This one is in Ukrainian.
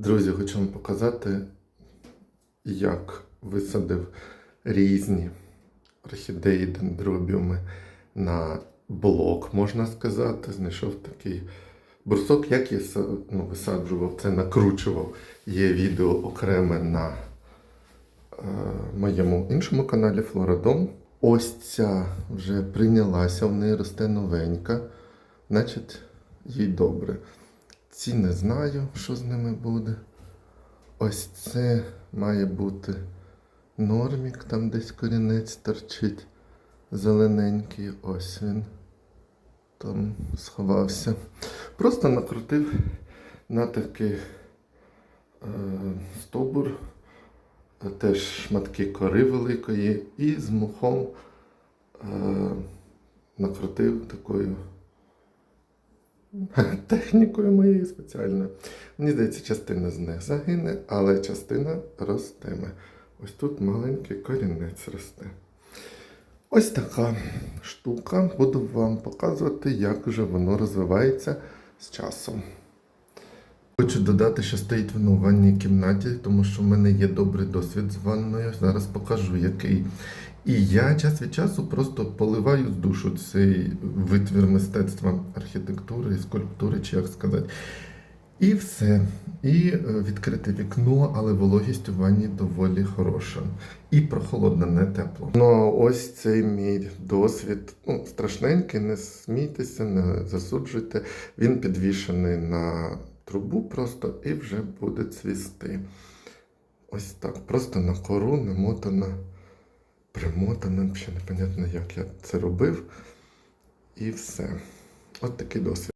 Друзі, хочу вам показати, як висадив різні орхідеї, дендробіуми на блок, можна сказати. Знайшов такий брусок, як я ну, висаджував, це накручував. Є відео окреме на е, моєму іншому каналі Флорадом. Ось ця вже прийнялася, в неї росте новенька, значить, їй добре. Ці не знаю, що з ними буде. Ось це має бути нормік, там десь корінець торчить. Зелененький, ось він там сховався. Просто накрутив на такий е, стовбур, е, теж шматки кори великої, і з мухом е, накрутив такою технікою моєю спеціальною. Мені здається, частина з них загине, але частина ростиме. Ось тут маленький корінець росте. Ось така штука. Буду вам показувати, як же воно розвивається з часом. Хочу додати, що стоїть воно в ванній кімнаті, тому що в мене є добрий досвід з ванною. Зараз покажу який. І я час від часу просто поливаю з душу цей витвір мистецтва архітектури, скульптури, чи як сказати. І все. І е, відкрите вікно, але вологість у ванні доволі хороша. І прохолодно, не тепло. Ну, ось цей мій досвід. Ну, страшненький, не смійтеся, не засуджуйте. Він підвішений на трубу просто і вже буде цвісти. Ось так. Просто на кору намотана, примотана, ще непонятно, як я це робив. І все. От такий досвід.